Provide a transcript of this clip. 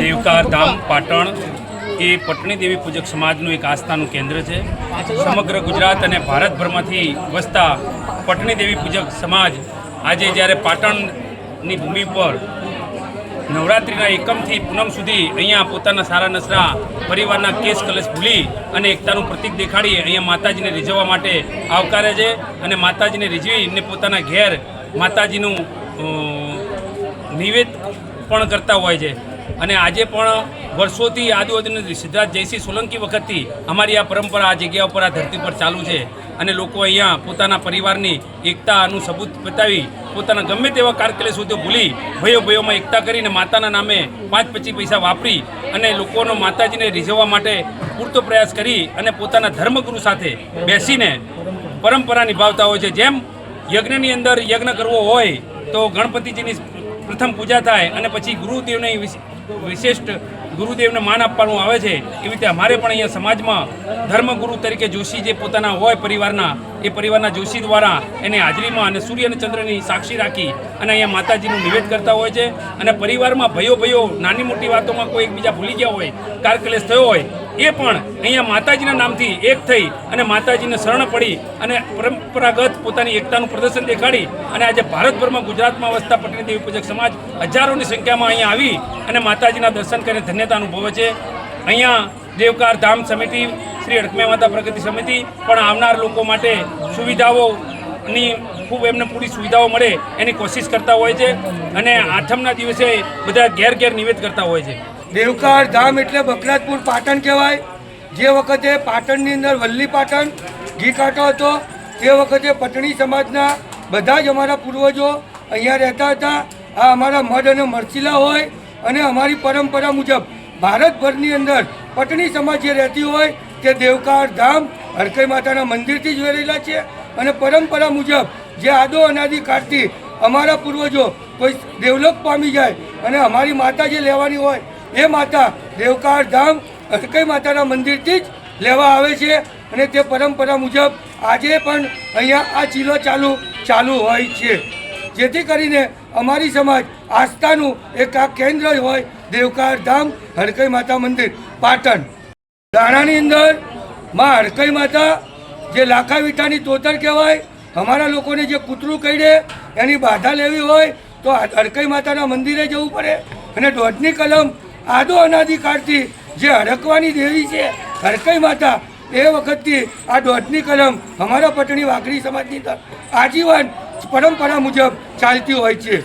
દેવકાર ધામ પાટણ એ પટણી દેવી પૂજક સમાજનું એક આસ્થાનું કેન્દ્ર છે. સમગ્ર ગુજરાત અને ભારતભરમાંથી વસતા પટણી દેવી પૂજક સમાજ આજે જ્યારે પાટણની ભૂમિ પર નવરાત્રિના એકમથી પૂનમ સુધી અહીંયા પોતાના સારા નસરા, પરિવારના કેસ કલશ ભૂલી અને એકતાનું પ્રતિક દેખાડી અહીંયા માતાજીને રીઝવવા માટે આવકારે છે અને માતાજીને રીઝવીને પોતાના ઘેર માતાજીનું નિવેદ પણ કરતા હોય છે. અને આજે પણ વર્ષોથી આદિવાસી સિદ્ધાર્થ જયસિંહ સોલંકી વખતથી અમારી આ પરંપરા આ જગ્યા ઉપર, આ ધરતી પર ચાલુ છે. અને લોકો અહીંયા પોતાના પરિવારની એકતાનું સબૂત બતાવી પોતાના ગમે તેવા કારકલે સુધી ભૂલી ભયો ભયોમાં એકતા કરીને માતાના નામે પાંચ પચીસ પૈસા વાપરી અને લોકોનો માતાજીને રીઝવવા માટે પૂરતો પ્રયાસ કરી અને પોતાના ધર્મગુરુ સાથે બેસીને પરંપરા નિભાવતા હોય છે. જેમ યજ્ઞની અંદર યજ્ઞ કરવો હોય તો ગણપતિજીની પ્રથમ પૂજા થાય અને પછી ગુરુદેવને વિશિષ્ટ ગુરુદેવને માન આપવાનું આવે છે, એવી રીતે અમારે પણ અહીંયા સમાજમાં ધર્મગુરુ તરીકે જોશી જે પોતાના હોય પરિવારના, એ પરિવારના જોશી દ્વારા એને હાજરીમાં અને સૂર્ય અને ચંદ્રની સાક્ષી રાખી અને અહીંયા માતાજીનું નિવેદ કરતા હોય છે. અને પરિવારમાં ભયો ભયો, નાની મોટી વાતોમાં કોઈ એકબીજા ભૂલી ગયા હોય, કારકલેશ થયો હોય એ પણ અહીંયા માતાજીના નામથી એક થઈ અને માતાજીને શરણ પડી અને પરંપરાગત પોતાની એકતાનું પ્રદર્શન દેખાડી અને આજે ભારતભરમાં ગુજરાતમાં વસતા પટણી દેવી પૂજક સમાજ હજારોની સંખ્યામાં અહીંયા આવી અને માતાજીના દર્શન કરીને ધન્યતા અનુભવે છે. અહીંયા દેવકાર ધામ સમિતિ, શ્રી અડકમે માતા પ્રગતિ સમિતિ પણ આવનાર લોકો માટે સુવિધાઓની ખૂબ એમને પૂરી સુવિધાઓ મળે એની કોશિશ કરતા હોય છે અને આઠમના દિવસે બધા ઘેર ઘેર નિવેદ કરતા હોય છે. દેવકાર ધામ એટલે બકરાજપુર પાટણ કહેવાય. જે વખતે પાટણની અંદર વલ્લી પાટણ ઘી કાંટો હતો, તે વખતે પટણી સમાજના બધા જ અમારા પૂર્વજો અહીંયા રહેતા હતા. આ અમારા મઢ અને મરચીલા હોય અને અમારી પરંપરા મુજબ ભારતભરની અંદર પટણી સમાજ જે રહેતી હોય, તે દેવકાર ધામ હરકઈ માતાના મંદિરથી જ રહેલા છે. અને પરંપરા મુજબ જે આદો અનાદિ કાળથી અમારા પૂર્વજો કોઈ ડેવલપ પામી જાય અને અમારી માતા જે લેવાની હોય એ માતા દેવકાર ધામ અટકઈ માતાના મંદિરથી જ લેવા આવે છે અને તે પરંપરા મુજબ આજે પણ અહીંયા આ ચીલો ચાલુ ચાલુ હોય છે. જેથી કરીને અમારી સમાજ આસ્થાનું એક આ કેન્દ્ર હોય દેવકાર ધામ હડકઈ માતા મંદિર, પાટણ. દાણાની અંદરમાં હડકઈ માતા જે લાખા વિઠાની તોતર કહેવાય, અમારા લોકોને જે કૂતરું કહીડે એની બાધા લેવી હોય તો આ હરકઈ માતાના મંદિરે જવું પડે. અને દોઢની કલમ આદો અનાધિકારથી જે હડકવાની દેવી છે, હરકઈ માતા, એ વખતથી આ દોઢની કલમ અમારા પટણી વાઘરી સમાજની આજીવન પરંપરા મુજબ ચાલતી હોય છે.